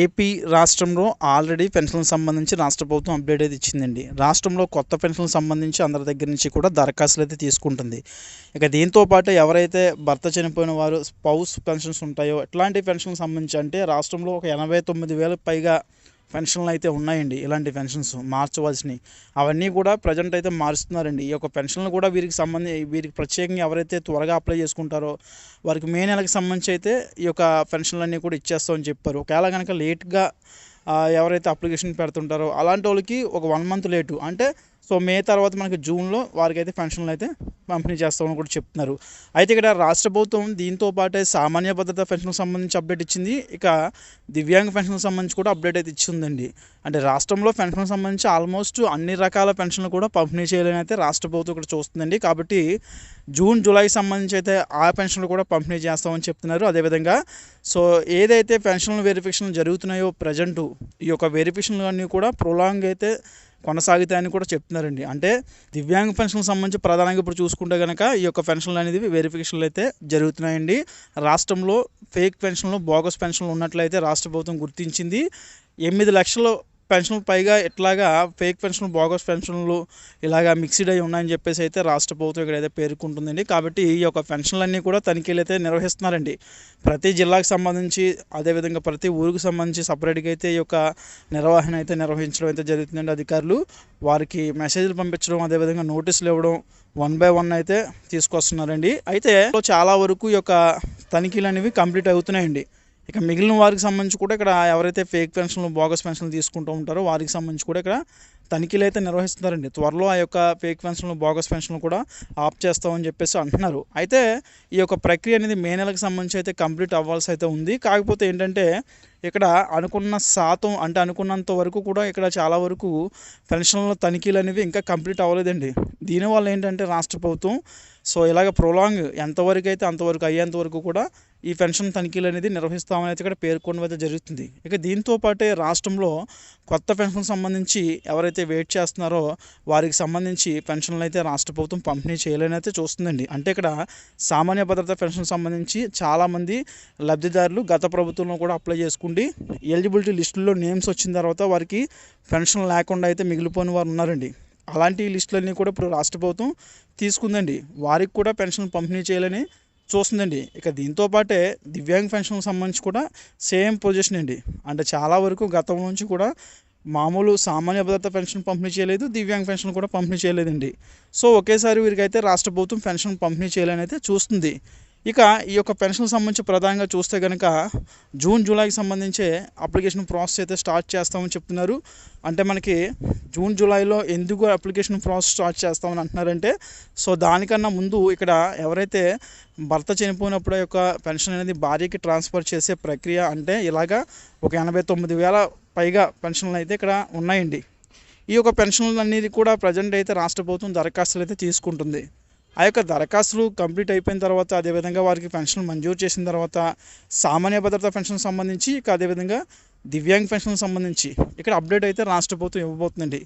AP రాష్ట్రంలో already పెన్షన్లకు సంబంధించి రాష్ట్ర ప్రభుత్వం అప్డేట్ అయితే ఇచ్చిందండి. రాష్ట్రంలో కొత్త పెన్షన్లకు సంబంధించి అందరి దగ్గర నుంచి కూడా దరఖాస్తులు అయితే తీసుకుంటుంది. ఇక దీంతో పాటు ఎవరైతే భర్త చనిపోయిన వారు స్పౌస్ పెన్షన్స్ ఉంటాయో ఇట్లాంటి పెన్షన్లకు సంబంధించి అంటే రాష్ట్రంలో ఒక ఎనభై తొమ్మిది వేలకు పైగా పెన్షన్లు అయితే ఉన్నాయండి ఇలాంటి పెన్షన్స్ మార్చవలసినవి. అవన్నీ కూడా ప్రజెంట్ అయితే మారుస్తున్నారండి. ఈ యొక్క పెన్షన్లు కూడా వీరికి సంబంధి వీరికి ప్రత్యేకంగా ఎవరైతే త్వరగా అప్లై చేసుకుంటారో వారికి మే నెలకు సంబంధించి అయితే ఈ యొక్క పెన్షన్లన్నీ కూడా ఇచ్చేస్తామని చెప్పారు. ఒకవేళ కనుక లేట్గా ఎవరైతే అప్లికేషన్ పెడుతుంటారో అలాంటి వాళ్ళకి ఒక వన్ మంత్ లేటు అంటే సో మే తర్వాత మనకి జూన్లో వారికి అయితే పెన్షన్లు అయితే పంపిణీ చేస్తామని కూడా చెప్తున్నారు. అయితే ఇక్కడ రాష్ట్ర ప్రభుత్వం దీంతో పాటే సామాన్య భద్రత పెన్షన్కి సంబంధించి అప్డేట్ ఇచ్చింది. ఇక దివ్యాంగ పెన్షన్కి సంబంధించి కూడా అప్డేట్ అయితే ఇచ్చిందండి. అంటే రాష్ట్రంలో పెన్షన్కి సంబంధించి ఆల్మోస్ట్ అన్ని రకాల పెన్షన్లు కూడా పంపిణీ చేయాలని అయితే రాష్ట్ర ప్రభుత్వం ఇక్కడ చూస్తుందండి. కాబట్టి జూన్ జూలైకి సంబంధించి అయితే ఆ పెన్షన్లు కూడా పంపిణీ చేస్తామని చెప్తున్నారు. అదేవిధంగా సో ఏదైతే పెన్షన్ వెరిఫికేషన్ జరుగుతున్నాయో ప్రజెంటు ఈ యొక్క వెరిఫికేషన్లు అన్నీ కూడా ప్రొలాంగ్ అయితే కొనసాగుతాయని కూడా చెప్తున్నారండి. అంటే దివ్యాంగ పెన్షన్కి సంబంధించి ప్రధానంగా ఇప్పుడు చూసుకుంటే కనుక ఈ యొక్క పెన్షన్లు అనేది వెరిఫికేషన్లు అయితే జరుగుతున్నాయండి. రాష్ట్రంలో ఫేక్ పెన్షన్లు బోగస్ పెన్షన్లు ఉన్నట్లయితే రాష్ట్ర ప్రభుత్వం గుర్తించింది. ఎనిమిది లక్షలు పెన్షన్లు పైగా ఇట్లాగా ఫేక్ పెన్షన్లు బోగస్ పెన్షన్లు ఇలాగా మిక్స్డ్ అయి ఉన్నాయని చెప్పేసి అయితే రాష్ట్ర ప్రభుత్వం ఇక్కడైతే పేర్కొంటుందండి. కాబట్టి ఈ యొక్క పెన్షన్లన్నీ కూడా తనిఖీలు అయితే నిర్వహిస్తున్నారండి. ప్రతి జిల్లాకు సంబంధించి అదేవిధంగా ప్రతి ఊరికి సంబంధించి సపరేట్గా అయితే ఈ యొక్క నిర్వహణ అయితే నిర్వహించడం అయితే జరుగుతుందండి అధికారులు. వారికి మెసేజ్లు పంపించడం అదేవిధంగా నోటీసులు ఇవ్వడం వన్ బై వన్ అయితే తీసుకొస్తున్నారండి. అయితే చాలా వరకు ఈ యొక్క తనిఖీలు అనేవి కంప్లీట్ అవుతున్నాయండి. ఇక మిగిలిన వారికి సంబంధించి కూడా ఇక్కడ ఎవరైతే ఫేక్ పెన్షన్లు బోగస్ పెన్షన్లు తీసుకుంటూ ఉంటారో వారికి సంబంధించి కూడా ఇక్కడ తనిఖీలు అయితే నిర్వహిస్తున్నారండి. త్వరలో ఆ యొక్క ఫేక్ పెన్షన్లు బోగస్ పెన్షన్లు కూడా ఆఫ్ చేస్తామని చెప్పేసి అంటున్నారు. అయితే ఈ యొక్క ప్రక్రియ అనేది మే నెలకు సంబంధించి అయితే కంప్లీట్ అవ్వాల్సి అయితే ఉంది. కాకపోతే ఏంటంటే ఇక్కడ అనుకున్న శాతం అంటే అనుకున్నంత వరకు కూడా ఇక్కడ చాలా వరకు పెన్షన్ల తనిఖీలు అనేవి ఇంకా కంప్లీట్ అవ్వలేదండి. దీనివల్ల ఏంటంటే రాష్ట్ర ప్రభుత్వం సో ఇలాగ ప్రొలాంగ్ ఎంతవరకు అయితే అంతవరకు అయ్యేంత వరకు కూడా ఈ పెన్షన్ తనిఖీలు అనేది నిర్వహిస్తామని అయితే ఇక్కడ పేర్కొనడం అయితే జరుగుతుంది. ఇక దీంతో పాటే రాష్ట్రంలో కొత్త పెన్షన్ సంబంధించి ఎవరైతే వెయిట్ చేస్తున్నారో వారికి సంబంధించి పెన్షన్లు అయితే రాష్ట్ర ప్రభుత్వం పంపిణీ చేయలేని అయితే చూస్తుందండి. అంటే ఇక్కడ సామాన్య భద్రత పెన్షన్ సంబంధించి చాలామంది లబ్ధిదారులు గత ప్రభుత్వంలో కూడా అప్లై చేసుకుండి ఎలిజిబిలిటీ లిస్టులో నేమ్స్ వచ్చిన తర్వాత వారికి పెన్షన్ లేకుండా అయితే మిగిలిపోయిన వారు ఉన్నారండి. అలాంటి లిస్టులన్నీ కూడా ఇప్పుడు రాష్ట్ర ప్రభుత్వం తీసుకుందండి. వారికి కూడా పెన్షన్ పంపిణీ చేయాలని చూస్తుందండి. ఇక దీంతో పాటే దివ్యాంగ పెన్షన్కి సంబంధించి కూడా సేమ్ పొజిషన్ అండి. అంటే చాలా వరకు గతం నుంచి కూడా మామూలు సామాన్య భద్రత పెన్షన్ పంపిణీ చేయలేదు దివ్యాంగ పెన్షన్ కూడా పంపిణీ చేయలేదండి. సో ఒకేసారి వీరికైతే రాష్ట్ర ప్రభుత్వం పెన్షన్ పంపిణీ చేయాలని అయితే చూస్తుంది. ఇక ఈ యొక్క పెన్షన్ సంబంధించి ప్రధానంగా చూస్తే కనుక జూన్ జూలైకి సంబంధించే అప్లికేషన్ ప్రాసెస్ అయితే స్టార్ట్ చేస్తామని చెప్తున్నారు. అంటే మనకి జూన్ జూలైలో ఎందుకు అప్లికేషన్ ప్రాసెస్ స్టార్ట్ చేస్తామని అంటున్నారంటే సో దానికన్నా ముందు ఇక్కడ ఎవరైతే భర్త చనిపోయినప్పుడు యొక్క పెన్షన్ అనేది భార్యకి ట్రాన్స్ఫర్ చేసే ప్రక్రియ అంటే ఇలాగా ఒక ఎనభై తొమ్మిది వేల పైగా పెన్షన్లు అయితే ఇక్కడ ఉన్నాయండి. ఈ యొక్క పెన్షన్లు అనేది కూడా ప్రజెంట్ అయితే రాష్ట్ర ప్రభుత్వం దరఖాస్తులు అయితే తీసుకుంటుంది. ఆ యొక్క దరఖాస్తులు కంప్లీట్ అయిపోయిన తర్వాత అదేవిధంగా వారికి పెన్షన్ మంజూరు చేసిన తర్వాత సామాన్య భద్రత పెన్షన్ సంబంధించి ఇక అదేవిధంగా దివ్యాంగ్ పెన్షన్ సంబంధించి ఇక్కడ అప్డేట్ అయితే రాష్ట్ర ప్రభుత్వం ఇవ్వబోతుందండి.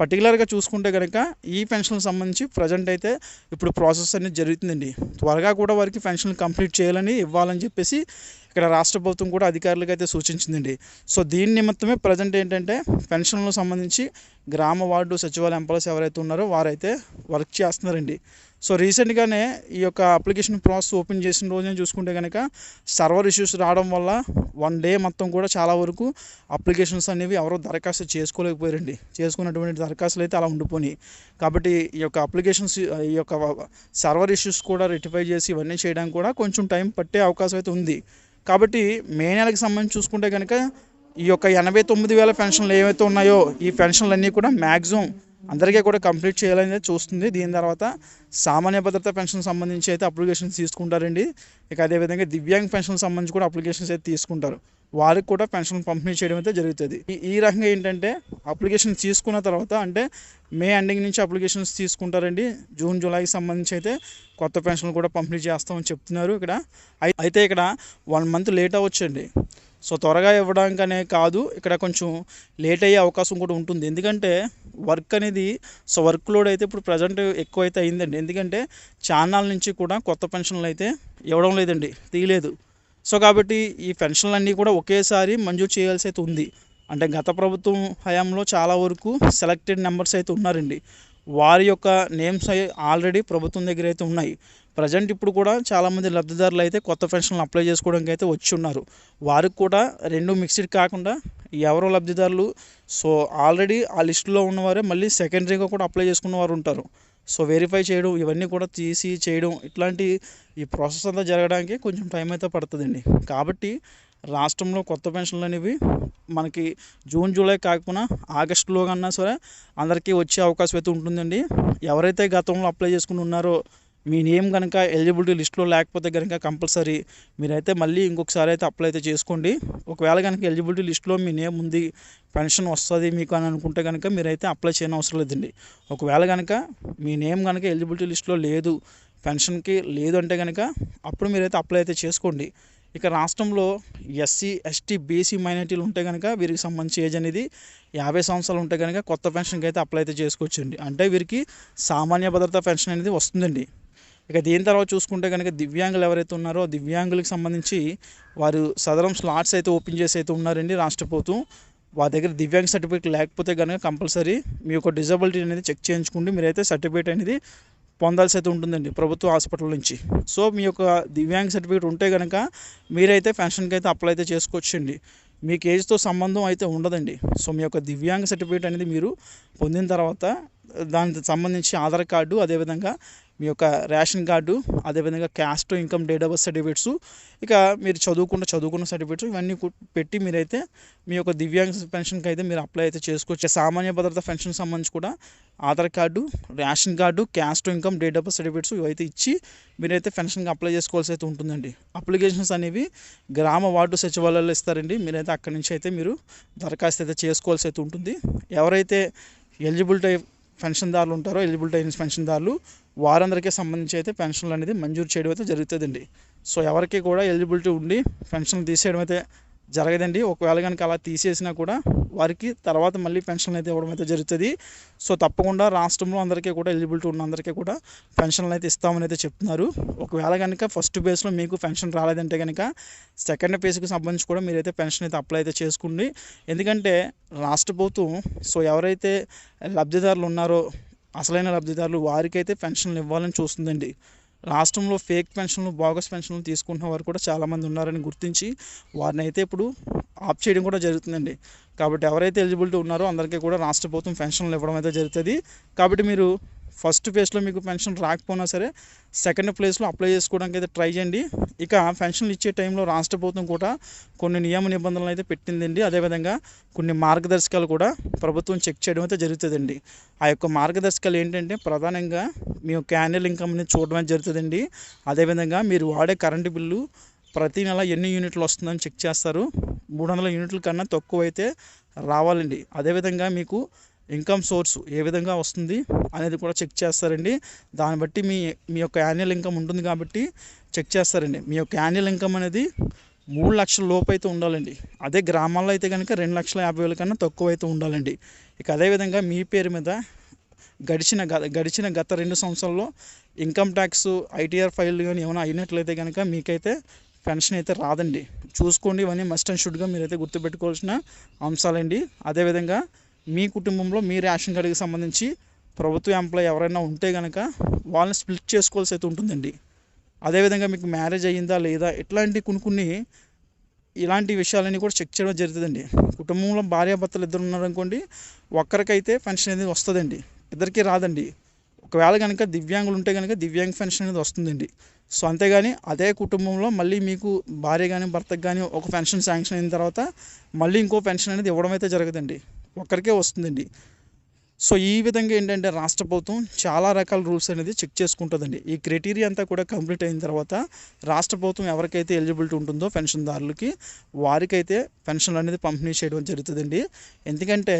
పర్టికులర్గా చూసుకుంటే కనుక ఈ పెన్షన్ సంబంధించి ప్రజెంట్ అయితే ఇప్పుడు ప్రాసెస్ అనేది జరుగుతుందండి. త్వరగా కూడా వారికి పెన్షన్ కంప్లీట్ చేయాలని ఇవ్వాలని చెప్పేసి ఇక్కడ రాష్ట్ర ప్రభుత్వం కూడా అధికారులకు అయితే సూచించిందండి. సో దీని నిమిత్తమే ప్రజెంట్ ఏంటంటే పెన్షన్లకు సంబంధించి గ్రామ వార్డు సచివాలయ ఎంప్లాయీస్ ఎవరైతే ఉన్నారో వారైతే వర్క్ చేస్తున్నారండి. సో రీసెంట్గానే ఈ యొక్క అప్లికేషన్ ప్రాసెస్ ఓపెన్ చేసిన రోజున చూసుకుంటే కనుక సర్వర్ ఇష్యూస్ రావడం వల్ల వన్ డే మొత్తం కూడా చాలా వరకు అప్లికేషన్స్ అనేవి ఎవరో దరఖాస్తు చేసుకోలేకపోయారండి. చేసుకున్నటువంటి దరఖాస్తులు అయితే అలా ఉండిపోయి కాబట్టి ఈ యొక్క అప్లికేషన్స్ ఈ యొక్క సర్వర్ ఇష్యూస్ కూడా రెక్టిఫై చేసి ఇవన్నీ చేయడానికి కూడా కొంచెం టైం పట్టే అవకాశం అయితే ఉంది. కాబట్టి మే నెలకి సంబంధించి చూసుకుంటే కనుక ఈ యొక్క ఎనభై తొమ్మిది వేల పెన్షన్లు ఏవైతే ఉన్నాయో ఈ పెన్షన్లన్నీ కూడా మ్యాక్సిమం అందరికీ కూడా కంప్లీట్ చేయాలని చూస్తుంది. దీని తర్వాత సామాన్య భద్రత పెన్షన్ సంబంధించి అయితే అప్లికేషన్స్ తీసుకుంటారండి. ఇక అదేవిధంగా దివ్యాంగ్ పెన్షన్ సంబంధించి కూడా అప్లికేషన్స్ అయితే తీసుకుంటారు. వారికి కూడా పెన్షన్ పంపిణీ చేయడం అయితే జరుగుతుంది. ఈ రకంగా ఏంటంటే అప్లికేషన్ తీసుకున్న తర్వాత అంటే మే ఎండింగ్ నుంచి అప్లికేషన్స్ తీసుకుంటారండి. జూన్ జూలైకి సంబంధించి అయితే కొత్త పెన్షన్లు కూడా పంపిణీ చేస్తామని చెప్తున్నారు ఇక్కడ. అయితే ఇక్కడ వన్ మంత్ లేట్ అవ్వచ్చండి. సో త్వరగా ఇవ్వడానికనే కాదు ఇక్కడ కొంచెం లేట్ అయ్యే అవకాశం కూడా ఉంటుంది. ఎందుకంటే వర్క్ అనేది సో వర్క్ లోడ్ అయితే ఇప్పుడు ప్రజెంట్ ఎక్కువైతే అయిందండి. ఎందుకంటే ఛానల్ నుంచి కూడా కొత్త పెన్షన్లు అయితే ఇవ్వడం లేదండి తీయలేదు. సో కాబట్టి ఈ పెన్షన్లన్నీ కూడా ఒకేసారి మంజూరు చేయాల్సి అయితే ఉంది. అంటే గత ప్రభుత్వం హయాంలో చాలా వరకు సెలెక్టెడ్ నెంబర్స్ అయితే ఉన్నారండి. వారి యొక్క నేమ్స్ ఆల్రెడీ ప్రభుత్వం దగ్గర అయితే ఉన్నాయి. ప్రజెంట్ ఇప్పుడు కూడా చాలామంది లబ్ధిదారులు అయితే కొత్త పెన్షన్లు అప్లై చేసుకోవడానికి అయితే వచ్చి ఉన్నారు. వారికి కూడా రెండు మిక్స్డ్ కాకుండా ఎవరో లబ్ధిదారులు సో ఆల్రెడీ ఆ లిస్టులో ఉన్నవారే మళ్ళీ సెకండరీగా కూడా అప్లై చేసుకున్న వారు ఉంటారు. సో వెరిఫై చేయడం ఇవన్నీ కూడా తీసి చేయడం ఇట్లాంటి ఈ ప్రాసెస్ అంతా జరగడానికి కొంచెం టైం అయితే పడుతుందండి. కాబట్టి రాష్ట్రంలో కొత్త పెన్షన్లు అనేవి మనకి జూన్ జూలై కాకపోయినా ఆగస్టులో కన్నా సరే అందరికీ వచ్చే అవకాశం అయితే ఉంటుందండి. ఎవరైతే గతంలో అప్లై చేసుకుని ఉన్నారో మీ నేమ్ కనుక ఎలిజిబిలిటీ లిస్ట్లో లేకపోతే కనుక కంపల్సరీ మీరైతే మళ్ళీ ఇంకొకసారి అయితే అప్లై అయితే చేసుకోండి. ఒకవేళ కనుక ఎలిజిబిలిటీ లిస్ట్లో మీ నేమ్ ఉంది పెన్షన్ వస్తుంది మీకు అని అనుకుంటే కనుక మీరైతే అప్లై చేయని అవసరం లేదండి. ఒకవేళ కనుక మీ నేమ్ కనుక ఎలిజిబిలిటీ లిస్ట్లో లేదు పెన్షన్కి లేదు అంటే కనుక అప్పుడు మీరైతే అప్లై అయితే చేసుకోండి. ఇక రాష్ట్రంలో ఎస్సీ ఎస్టీ బీసీ మైనార్టీలు ఉంటే కనుక వీరికి సంబంధించి ఏజ్ అనేది యాభై సంవత్సరాలు ఉంటే కనుక కొత్త పెన్షన్కి అయితే అప్లై అయితే చేసుకోవచ్చండి. అంటే వీరికి సామాన్య భద్రత పెన్షన్ అనేది వస్తుందండి. ఇక దీని తర్వాత చూసుకుంటే కనుక దివ్యాంగులు ఎవరైతే ఉన్నారో దివ్యాంగులకు సంబంధించి వారు సదరం స్లాట్స్ అయితే ఓపెన్ చేసి అయితే ఉన్నారండి రాష్ట్ర ప్రభుత్వం వారి దగ్గర దివ్యాంగ సర్టిఫికేట్ లేకపోతే కనుక కంపల్సరీ మీ యొక్క డిజబిలిటీ అనేది చెక్ చేయించుకుంటే మీరైతే సర్టిఫికేట్ అనేది పొందాల్సి అయితే ఉంటుందండి ప్రభుత్వ హాస్పిటల్ నుంచి. సో మీ యొక్క దివ్యాంగ సర్టిఫికేట్ ఉంటే కనుక మీరైతే పెన్షన్కి అయితే అప్లై అయితే చేసుకోవచ్చండి. మీకు ఏజ్తో సంబంధం అయితే ఉండదండి. సో మీ యొక్క దివ్యాంగ సర్టిఫికేట్ అనేది మీరు పొందిన తర్వాత దానికి సంబంధించి ఆధార్ కార్డు అదేవిధంగా మీ యొక్క రేషన్ కార్డు అదేవిధంగా caste income date of birth certificates ఇక మీరు చదువుకున్న చదువుకున్న సర్టిఫికేట్స్ ఇవన్నీ పెట్టి మీరైతే మీ యొక్క దివ్యాంగ పెన్షన్కి అయితే మీరు అప్లై అయితే చేసుకోవచ్చు. సామాన్య భద్రత పెన్షన్ సంబంధించి కూడా Aadhaar card ration card caste income date of birth certificates ఇవైతే ఇచ్చి మీరైతే పెన్షన్కి అప్లై చేసుకోవాల్సి అయితే ఉంటుందండి. అప్లికేషన్స్ అనేవి గ్రామ వార్డు సచివాలయాల్లో ఇస్తారండి. మీరైతే అక్కడి నుంచి అయితే మీరు దరఖాస్తు అయితే చేసుకోవాల్సి అయితే ఉంటుంది. ఎవరైతే ఎలిజిబిలిటీ పెన్షన్దారులు ఉంటారో ఎలిజిబిలిటీ అయిన పెన్షన్దారులు వారందరికీ సంబంధించి అయితే పెన్షన్లు అనేది మంజూరు చేయడం అయితే జరుగుతుందండి. సో ఎవరికి కూడా ఎలిజిబిలిటీ ఉండి పెన్షన్ తీసేయడం అయితే జరగదండి. ఒకవేళ కనుక అలా తీసేసినా కూడా వారికి తర్వాత మళ్ళీ పెన్షన్లు అయితే ఇవ్వడం అయితే జరుగుతుంది. సో తప్పకుండా రాష్ట్రంలో అందరికీ కూడా ఎలిజిబిలిటీ ఉన్న అందరికీ కూడా పెన్షన్లు అయితే ఇస్తామని అయితే చెప్తున్నారు. ఒకవేళ కనుక ఫస్ట్ బేస్లో మీకు పెన్షన్ రాలేదంటే కనుక సెకండ్ బేస్కి సంబంధించి కూడా మీరైతే పెన్షన్ అయితే అప్లై అయితే చేసుకోండి. ఎందుకంటే రాష్ట్ర ప్రభుత్వం సో ఎవరైతే లబ్ధిదారులు ఉన్నారో అసలైన లబ్ధిదారులు వారికైతే పెన్షన్లు ఇవ్వాలని చూస్తుందండి. రాష్ట్రంలో ఫేక్ పెన్షన్లు బోగస్ పెన్షన్లు తీసుకుంటున్న వారు కూడా చాలామంది ఉన్నారని గుర్తించి వారిని అయితే ఇప్పుడు ఆప్ చేయడం కూడా జరుగుతుందండి. కాబట్టి ఎవరైతే ఎలిజిబిలిటీ ఉన్నారో అందరికీ కూడా రాష్ట్ర ప్రభుత్వం పెన్షన్లు ఇవ్వడం అయితే జరుగుతుంది. కాబట్టి మీరు ఫస్ట్ ఫేజ్లో మీకు పెన్షన్ రాకపోయినా సరే సెకండ్ ప్లేస్లో అప్లై చేసుకోవడానికి అయితే ట్రై చేయండి. ఇక పెన్షన్లు ఇచ్చే టైంలో రాష్ట్ర ప్రభుత్వం కూడా కొన్ని నియమ నిబంధనలు అయితే పెట్టిందండి. అదేవిధంగా కొన్ని మార్గదర్శకాలు కూడా ప్రభుత్వం చెక్ చేయడం అయితే జరుగుతుందండి. ఆ యొక్క మార్గదర్శకాలు ఏంటంటే ప్రధానంగా మీ యొక్క యాన్యువల్ ఇన్కమ్ అనేది చూడడం అయితే జరుగుతుందండి. అదేవిధంగా మీరు వాడే కరెంటు బిల్లు ప్రతి నెల ఎన్ని యూనిట్లు వస్తుందని చెక్ చేస్తారు. మూడు వందల యూనిట్ల కన్నా తక్కువ అయితే రావాలండి. అదేవిధంగా మీకు ఇన్కమ్ సోర్స్ ఏ విధంగా వస్తుంది అనేది కూడా చెక్ చేస్తారండి. దాన్ని బట్టి మీ మీ యొక్క యాన్యువల్ ఇన్కమ్ ఉంటుంది కాబట్టి చెక్ చేస్తారండి. మీ యొక్క యాన్యువల్ ఇన్కమ్ అనేది మూడు లక్షల లోపు అయితే ఉండాలండి. అదే గ్రామాల్లో అయితే కనుక రెండు లక్షల యాభై వేల కన్నా తక్కువ అయితే ఉండాలండి. ఇక అదేవిధంగా మీ పేరు మీద గడిచిన గ- గడిచిన గత రెండు సంవత్సరాల్లో ఇన్కమ్ ట్యాక్స్ ఐటీఆర్ ఫైల్ కానీ ఏమైనా అయినట్లయితే కనుక మీకైతే పెన్షన్ అయితే రాదండి. చూసుకోండి ఇవన్నీ మస్ట్ అండ్ షుడ్గా మీరైతే గుర్తుపెట్టుకోవాల్సిన అంశాలండి. అదేవిధంగా మీ కుటుంబంలో మీ రేషన్ కార్డుకి సంబంధించి ప్రభుత్వ ఎంప్లాయీ ఎవరైనా ఉంటే కనుక వాళ్ళని స్ప్లిట్ చేసుకోవాల్సి అయితే ఉంటుందండి. అదేవిధంగా మీకు మ్యారేజ్ అయ్యిందా లేదా ఇట్లాంటి కొన్ని కొన్ని ఇలాంటి విషయాలన్నీ కూడా చెక్ చేయడం జరుగుతుందండి. కుటుంబంలో భార్యాభర్తలు ఇద్దరు ఉన్నారనుకోండి ఒక్కరికైతే పెన్షన్ అనేది వస్తుందండి. ఇద్దరికి రాదండి. ఒకవేళ కనుక దివ్యాంగులు ఉంటే కనుక దివ్యాంగ పెన్షన్ అనేది వస్తుందండి. సో అంతేగాని అదే కుటుంబంలో మళ్ళీ మీకు భార్య కానీ భర్తకు కానీ ఒక పెన్షన్ శాంక్షన్ అయిన తర్వాత మళ్ళీ ఇంకో పెన్షన్ అనేది ఇవ్వడం అయితే జరగదండి ఒక్కరికే వస్తుందండి. సో ఈ విధంగా ఏంటంటే రాష్ట్ర ప్రభుత్వం చాలా రకాల రూల్స్ అనేది చెక్ చేసుకుంటుందండి. ఈ క్రైటీరియా అంతా కూడా కంప్లీట్ అయిన తర్వాత రాష్ట్ర ప్రభుత్వం ఎవరికైతే ఎలిజిబిలిటీ ఉంటుందో పెన్షన్దారులకి వారికైతే పెన్షన్లు అనేది పంపిణీ చేయడం జరుగుతుందండి. ఎందుకంటే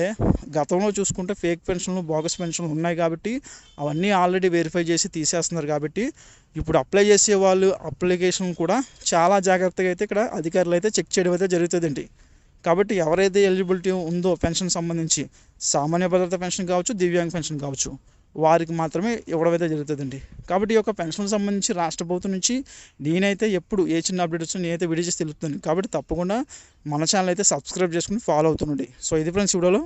గతంలో చూసుకుంటే ఫేక్ పెన్షన్లు బోగస్ పెన్షన్లు ఉన్నాయి కాబట్టి అవన్నీ ఆల్రెడీ వెరిఫై చేసి తీసేస్తున్నారు కాబట్టి ఇప్పుడు అప్లై చేసే వాళ్ళు అప్లికేషన్ కూడా చాలా జాగ్రత్తగా అయితే ఇక్కడ అధికారులు అయితే చెక్ చేయడం అయితే జరుగుతుందండి. కాబట్టి ఎవరైతే ఎలిజిబిలిటీ ఉందో పెన్షన్ సంబంధించి సామాన్య భద్రత పెన్షన్ కావచ్చు దివ్యాంగ పెన్షన్ కావచ్చు వారికి మాత్రమే ఇవ్వడం అయితే జరుగుతుందండి. కాబట్టి ఈ యొక్క పెన్షన్ సంబంధించి రాష్ట్ర ప్రభుత్వం నుంచి నేనైతే ఎప్పుడు ఏ చిన్న అప్డేట్ వచ్చినా నేనైతే వీడియో చేసి తెలుపుతాను కాబట్టి తప్పకుండా మన ఛానల్ అయితే సబ్స్క్రైబ్ చేసుకుని ఫాలో అవుతుండండి. సో ఇది ఫ్రెండ్స్ వీడియోలో.